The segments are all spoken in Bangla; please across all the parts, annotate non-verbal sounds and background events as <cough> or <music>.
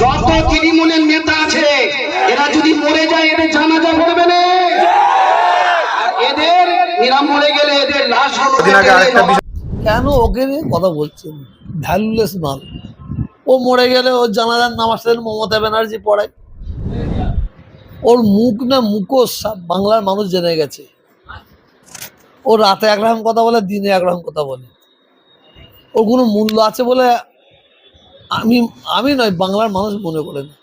যত তৃণমূলের নেতা আছে এরা যদি মরে যায় এদের জানাজা করবে না। এদের এরা মরে গেলে এদের লাশ কেন ওকে নিয়ে কথা বলছেন? ভ্যালুলেস মাল। ও মরে গেলে ওর জানাজার নামাজ পড়েন মমতা ব্যানার্জি পড়ায়। ওর মুখ না মুখোশ সব বাংলার মানুষ জেনে গেছে। ও রাতে একরকম কথা বলে দিনে একরকম কথা বলে। ওর কোনো মূল্য আছে বলে আমি আমি নয়, বাংলার মানুষ মনে করে না।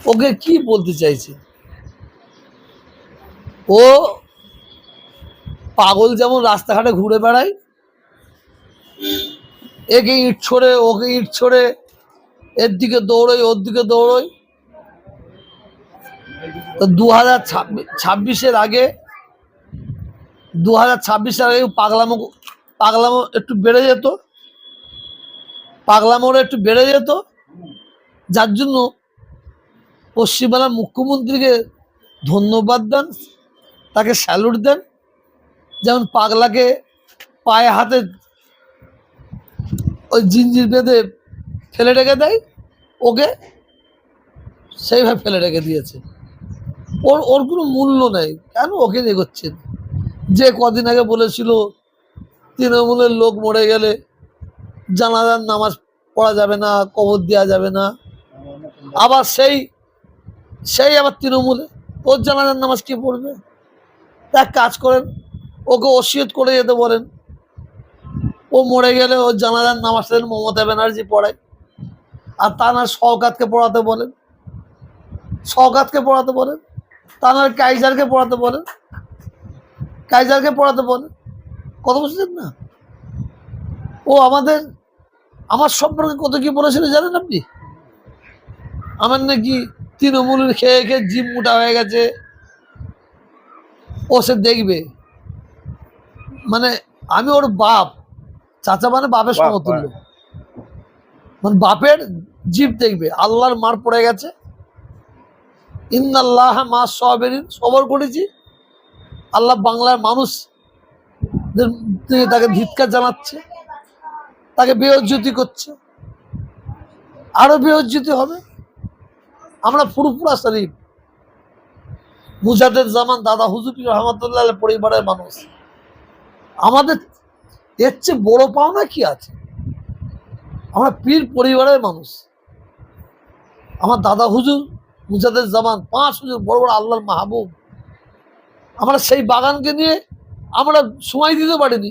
ওকে কি বলতে চাইছে? ও পাগল যেমন রাস্তাঘাটে ঘুরে বেড়ায়, একে ইট ছড়ে, ওকে ইট ছড়ে, এর দিকে দৌড়ই ওর দিকে দৌড়ই তো দু হাজার ছাব্বিশের আগে দু হাজার ছাব্বিশের আগে পাগলামো পাগলামো একটু বেড়ে যেত। পাগলামোটা একটু বেড়ে যেত। যার জন্য পশ্চিমবাংলার মুখ্যমন্ত্রীকে ধন্যবাদ দেন, তাকে স্যালুট দেন। যেমন পাগলাকে পায়ে হাতে ওই জিঞ্জির বেঁধে ফেলে রেখে দেয়, ওকে সেইভাবে ফেলে রেখে দিয়েছে। ওর ওর কোনো মূল্য নেই, কেন ওকে এগোচ্ছেন যে কদিন আগে বলেছিল, তৃণমূলের লোক মরে গেলে জানাজার নামাজ পড়া যাবে না, কবর দেওয়া যাবে না। আবার সেই সেই আবার তৃণমূলে ওর জানাজার নামাজ কে পড়বে? এক কাজ করেন, ওকে ওসিয়ত করে যেতে বলেন। ও মরে গেলে ওর জানাজার নামাজ পড়েন মমতা ব্যানার্জি পড়ায়। আর তা না শওকাতকে পড়াতে বলেন। শওকাতকে পড়াতে বলেন। তা না কাইজারকে পড়াতে বলেন। কাইজারকে পড়াতে বলেন। কত বুঝছেন না? ও আমাদের আমার সম্পর্কে কত কি বলেছিল জানেন আপনি? আমার নাকি তৃণমূলের খেয়ে খেয়ে জিম মোটা হয়ে গেছে। ও সে দেখবে। মানে আমি ওর বাপ। চাচা মানে বাপের বাপ, সমতুল্য। মানে বাপের জীব দেখবে। আল্লাহর মার পড়ে গেছে। ইন্নাল্লাহ মা সবেরিন সবর করেছি। আল্লাহ বাংলার মানুষ তাকে ধিৎকার জানাচ্ছে। তাকে বেহজ্জতি করছে। আরও বেহজ্জতি হবে। আমরা ফুরফুরা শরীফ। মুজাদের জামান দাদা হুজুর রহমতুল্লাহ পরিবারের মানুষ। আমাদের এর চেয়ে বড় পাওনা কি আছে? আমরা পীর পরিবারের মানুষ। আমার দাদা হুজুর মুজাদের জামান, পাঁচ হুজুর, বড় বড় আল্লাহর মাহবুব। আমরা সেই বাগানকে নিয়ে আমরা সময় দিতে পারিনি।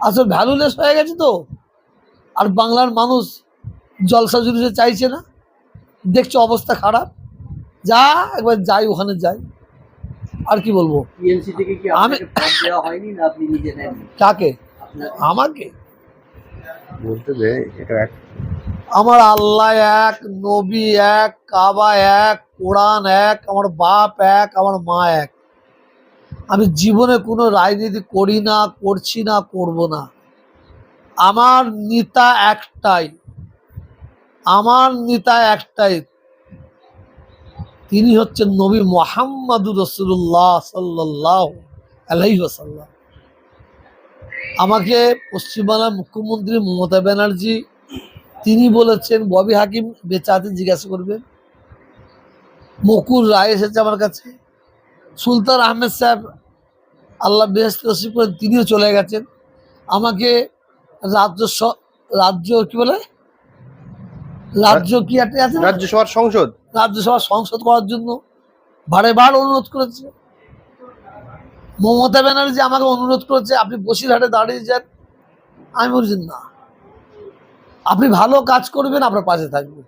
আসলে ভ্যালুলেস হয়ে গেছে তো। আর বাংলার মানুষ জলসা জুলুসে চাইছে না। দেখছে অবস্থা খারাপ। যা একবার যাই ওখানে যাই। আর কি বলব? আমি- কাকে? আমাকে? বলতে দে এটা এক আমার আল্লাহ এক নবী এক কাবা এক কোরআন এক আমার বাপ এক আমার মা এক। আমি জীবনে কোনো রাজনীতি করি না, করছি না, করব না। আমার নেতা একটাই। আমার নেতা একটাই। তিনি হচ্ছেন নবী মোহাম্মদুর রসুল্লাহ সাল্লাহ আলহিহাসাল্লাম আমাকে পশ্চিমবাংলার মুখ্যমন্ত্রী মমতা ব্যানার্জি, তিনি বলেছেন, ববি হাকিম বেঁচে আছেন জিজ্ঞাসা করবেন, মকুর রায় এসেছে আমার কাছে। সুলতান আহমেদ সাহেব আল্লাহ বেহস্ত নসিব করেন তিনিও চলে গেছেন। আমাকে রাজ্য স- রাজ্য কি বলে? রাজ্য কি একটা আছে রাজ্যসভার সংসদ। রাজ্যসভার সংসদ করার জন্য বারে বার অনুরোধ করেছে। মমতা ব্যানার্জি আমাকে অনুরোধ করেছে আপনি বসিরহাটে দাঁড়িয়ে যান। আমি বলছি না। আপনি ভালো কাজ করবেন আপনার পাশে থাকব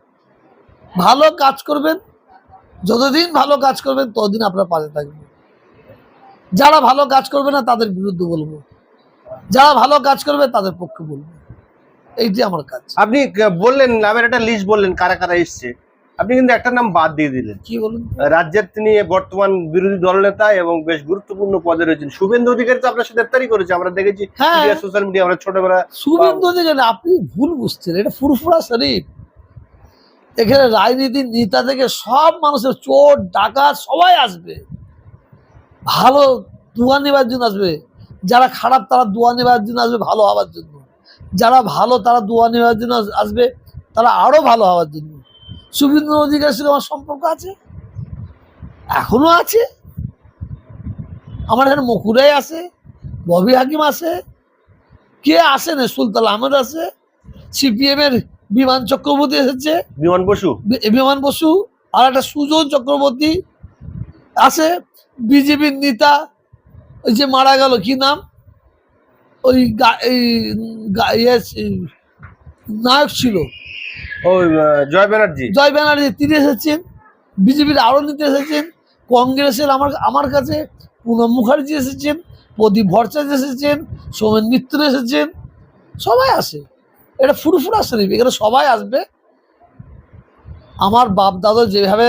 ভালো কাজ করবেন যতদিন ভালো কাজ করবেন ততদিন আপনার পাশে থাকবে। যারা ভালো কাজ করবে না তাদের বিরুদ্ধে বলব। যারা ভালো কাজ করবে তাদের পক্ষে বলব। এইটি আমার কাজ। আপনি বললেন নামের একটা লিস্ট বললেন কারা কারা এসছে। আপনি কিন্তু একটা নাম বাদ দিয়ে দিলেন। কি বলুন রাজ্যের তিনি বর্তমান বিরোধী দল দলনেতা এবং বেশ গুরুত্বপূর্ণ পদে রয়েছেন। শুভেন্দু অধিকারী তো আপনার সাথে ইফতারি করেছে আমরা দেখেছি সোশ্যাল মিডিয়া আমরা ছোটবেলা শুভেন্দু অধিকারী আপনি ভুল বুঝছেন এটা ফুরফুরা শরীফ। এখানে রাজনীতির নেতা থেকে সব মানুষের চোর, ডাকাত সবাই আসবে। ভালো দুয়া নেবার জন্য আসবে। যারা খারাপ তারা দুয়া নেবার জন্য আসবে ভালো হওয়ার জন্য। যারা ভালো তারা দোয়া নেওয়ার জন্য আসবে, তারা আরও ভালো হওয়ার জন্য। শুভেন্দু অধিকারের সঙ্গে আমার সম্পর্ক আছে? এখনও আছে। আমার এখানে মকুরাই আছে, ববি হাকিম আছে। কে আসে না সুলতান আহমেদ আছে? সিপিএম এর বিমান চক্রবর্তী এসেছে। বিমান বসু। বিমান বসু আর একটা সুজন চক্রবর্তী আছে। বিজেপির নেতা ওই যে মারা গেল কি নাম? ওই ইয়ে নায়ক ছিল। ওই জয় ব্যানার্জি। জয় ব্যানার্জি তিনি এসেছেন। বিজেপির আরও নেতা এসেছেন। কংগ্রেসের আমার আমার কাছে পুনম মুখার্জি এসেছেন। প্রদীপ ভট্টাচার্য এসেছেন। সোমেন মিত্র এসেছেন। সবাই আসে এটা ফুরফুরা শরীফ এখানে সবাই আসবে। আমার বাপ দাদা যেভাবে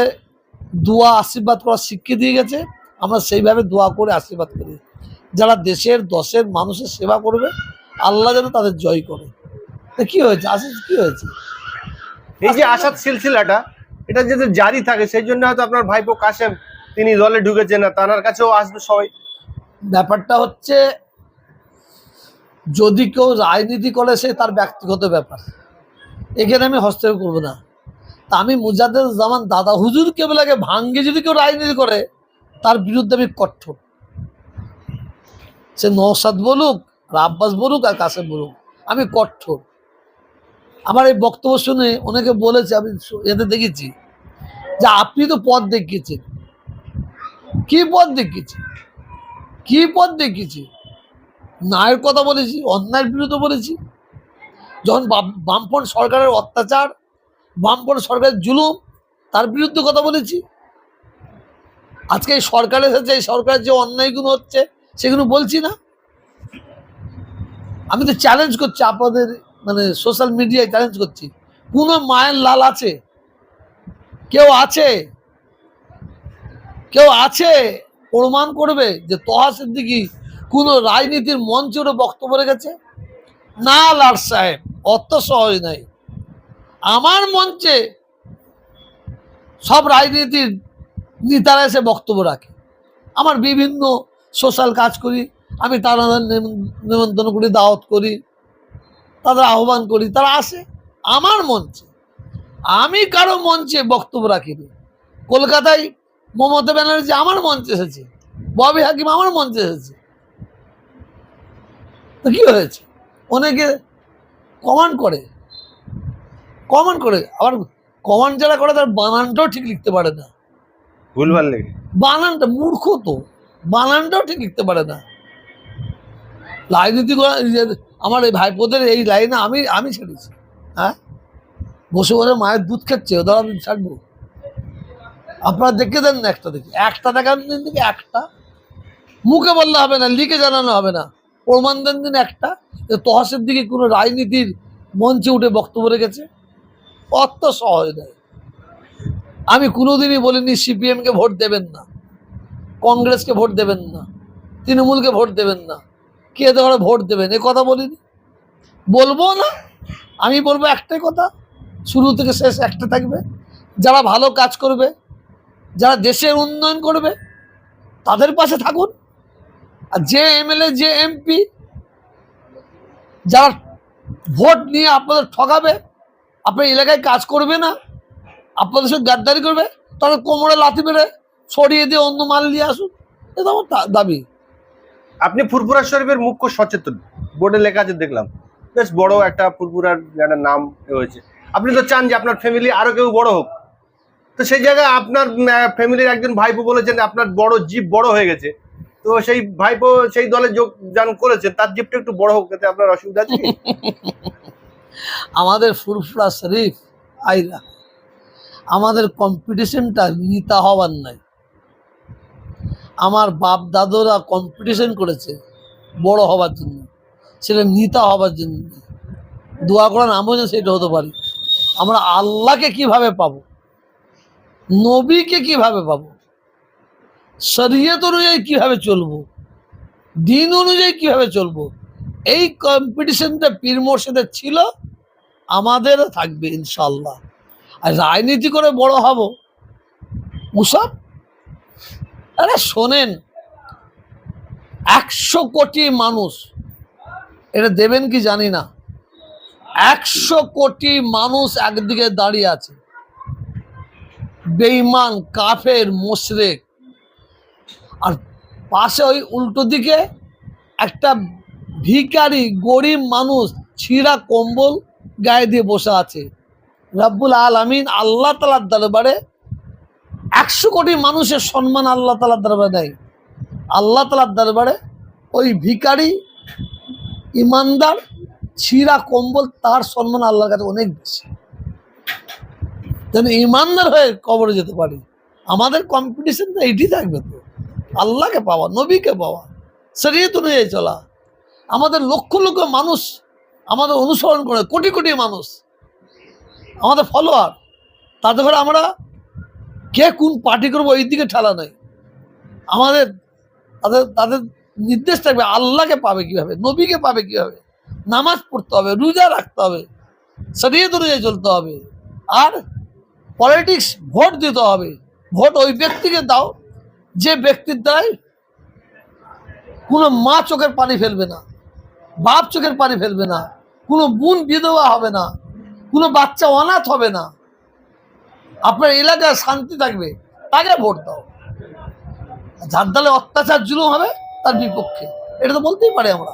দোয়া আশীর্বাদ করার শিখিয়ে দিয়ে গেছে আমরা সেইভাবে দোয়া করে আশীর্বাদ করি। যারা দেশের দশের মানুষের সেবা করবে আল্লাহ যেন তাদের জয় করে। তা কি হয়েছে? আশিস কি হয়েছে? এই যে আসাদ সিলসিলাটা এটা যাতে জারি থাকে সেই জন্য হয়তো আপনার ভাইপো কাশেম তিনি দলে ঢুকেছেন না তার কাছেও আসবে সবাই। ব্যাপারটা হচ্ছে যদি কেউ রাজনীতি করে, সে তার ব্যক্তিগত ব্যাপার। এখানে আমি হস্তক্ষেপ করব না। তা আমি মুজাদ্দের জামান দাদা হুজুর কেবলাকে ভাঙ্গে যদি কেউ রাজনীতি করে, তার বিরুদ্ধে আমি কঠোর। সে নৌসাদ বলুক, আর আব্বাস বলুক, আর কাসেম বলুক, আমি কঠোর। আমার এই বক্তব্য শুনে অনেকে বলেছে, আমি এতে দেখেছি যে আপনি তো পথ দেখিয়েছেন। কি পথ দেখিয়েছেন? কি পথ দেখিয়েছি ন্যায়ের কথা বলেছি, অন্যায়ের বিরুদ্ধে বলেছি। যখন বাম- বামপন্থ সরকারের অত্যাচার, বামপন্থ সরকারের জুলুম, তার বিরুদ্ধে কথা বলেছি। আজকে এই সরকার এসেছে, এই সরকারের যে অন্যায়গুলো হচ্ছে, সেগুলো বলছি না। আমি তো চ্যালেঞ্জ করছি আপনাদের মানে সোশ্যাল মিডিয়ায় চ্যালেঞ্জ করছি। কোনো মায়ের লাল আছে? কেউ আছে? কেউ আছে? প্রমাণ করবে যে তহা সিদ্দিকি কোন রাজনীতির মঞ্চে ওটা বক্তব্য রেখেছে? না, লাট সাহেব, অত সহজ নাই। আমার মঞ্চে সব রাজনীতির নেতারা এসে বক্তব্য রাখে। আমার বিভিন্ন সোশ্যাল কাজ করি, আমি তারা নিমন্ত্রণ করি, দাওয়াত করি, তাদের আহ্বান করি, তারা আসে আমার মঞ্চে। আমি কারও মঞ্চে বক্তব্য রাখিনি। কলকাতায় মমতা ব্যানার্জি আমার মঞ্চে এসেছে, ববি হাকিম আমার মঞ্চে এসেছে। তো কি হয়েছে? অনেকে কমান্ড করে। কমান্ড করে। আবার কমান্ড যারা করে তার বানানটাও ঠিক লিখতে পারে না। ভুলভাল লেগে বানানটা মূর্খ তো। বানানটাও ঠিক লিখতে পারে না। রাজনীতি করা আমার এই ভাইপোদের এই লাইনে আমি আমি ছেড়েছি। হ্যাঁ? বসে বসে মায়ের দুধ খাচ্ছে ওদের আমি ছাড়বো। আপনারা দেখে দেন না একটা দেখে। একটা দেখান দিন একটা। মুখে বললে হবে না লিখে জানানো হবে না। প্রমাণ দেন দিন একটা যে তহসের দিকে কোনো রাজনীতির মঞ্চে উঠে বক্তব্য রেখেছে। অত সহজ নয় আমি কোনোদিনই বলিনি সিপিএমকে ভোট দেবেন না, কংগ্রেসকে ভোট দেবেন না, তৃণমূলকে ভোট দেবেন না। কে ধরে ভোট দেবেন? এ কথা বলিনি। বলব না। আমি বলব একটাই কথা, শুরু থেকে শেষ একটা থাকবে। যারা ভালো কাজ করবে, যারা দেশের উন্নয়ন করবে, তাদের পাশে থাকুন। আর যে এমএলএ, যে এমপি, যারা ভোট নিয়ে আপনাদের ঠকাবে আপনার এলাকায় কাজ করবে না, আপনাদের সঙ্গে গাদ্দারি করবে তাহলে কোমরে লাথি মেরে সরিয়ে দিয়ে অন্য মাল নিয়ে আসুন, এটা আমার দাবি। আপনি ফুরফুরা শরীফের মুখ্য সচেতন, বোর্ডে লেখা আছে, দেখলাম। বেশ বড় একটা ফুরফুরার একটা নাম হয়েছে। আপনি তো চান যে আপনার ফ্যামিলি আরও কেউ বড় হোক। তো সেই জায়গায় আপনার ফ্যামিলির একজন ভাইপো বলেছেন, আপনার বড় জীব বড় হয়ে গেছে। তো সেই ভাইপো সেই দলে যোগদান করেছে, তার জিপটা একটু বড় হোক, এতে আপনার অসুবিধা আছে <laughs> আমাদের ফুরফুরা শরীফ, আইরা, আমাদের কম্পিটিশনটা নিতা হওয়ার নাই। আমার বাপ দাদুরা কম্পিটিশন করেছে বড় হওয়ার জন্য, সেটা নিতা হবার জন্য। দোয়া করার আমও যেন সেটা হতে পারি। আমরা আল্লাহকে কীভাবে পাবো? নবীকে কীভাবে পাবো? শরীয়ত অনুযায়ী কীভাবে চলবো? দিন অনুযায়ী কীভাবে চলবো? এই কম্পিটিশনটা পীর মোর্শেদের ছিল, আমাদেরও থাকবে ইনশাল্লাহ আর রাজনীতি করে বড় হব। ওসব আরে শোনেন, একশো কোটি মানুষ, এটা দেবেন কি জানি না, একশো কোটি মানুষ একদিকে দাঁড়িয়ে আছে। বেইমান কাফের, মোশরেক আর পাশে ওই উল্টো দিকে একটা ভিখারি, গরিব মানুষ, ছিঁড়া কম্বল গায়ে দিয়ে বসে আছে। রাব্বুল আলামিন আল্লাহ তালার দরবারে একশো কোটি মানুষের সম্মান আল্লাহ তালার দরবারে দেয়। আল্লাহ তালার দরবারে ওই ভিখারি, ইমানদার, ছিঁড়া কম্বল তার সম্মান আল্লাহর কাছে অনেক বেশি। যেন ইমানদার হয়ে কবরে যেতে পারি। আমাদের কম্পিটিশন তো এইটি থাকবে তো। আল্লাহকে পাওয়া, নবীকে পাওয়া, শরীয়ত অনুযায়ী চলা। আমাদের লক্ষ লক্ষ মানুষ আমাদের অনুসরণ করে, কোটি কোটি মানুষ, আমাদের ফলোয়ার তাদের ঘরে আমরা কে কোন পার্টি করব ওই দিকে ঠেলা নেই। আমাদের, তাদের তাদের নির্দেশ থাকবে, আল্লাহকে পাবে কীভাবে, নবীকে পাবে কীভাবে, নামাজ পড়তে হবে, রোজা রাখতে হবে, শরীয়ত অনুযায়ী চলতে হবে, আর পলিটিক্স ভোট দিতে হবে, ভোট ওই ব্যক্তিকে দাও যে ব্যক্তির দ্বারাই কোনো মা চোখের পানি ফেলবে না, বাপ চোখের পানি ফেলবে না, কোনো বোন বিধবা হবে না, কোনো বাচ্চা অনাথ হবে না। আপনার এলাকায় শান্তি থাকবে, তাকে ভোট দাও। যার দলে অত্যাচার জুলুম হবে, তার বিপক্ষে। এটা তো বলতেই পারি আমরা।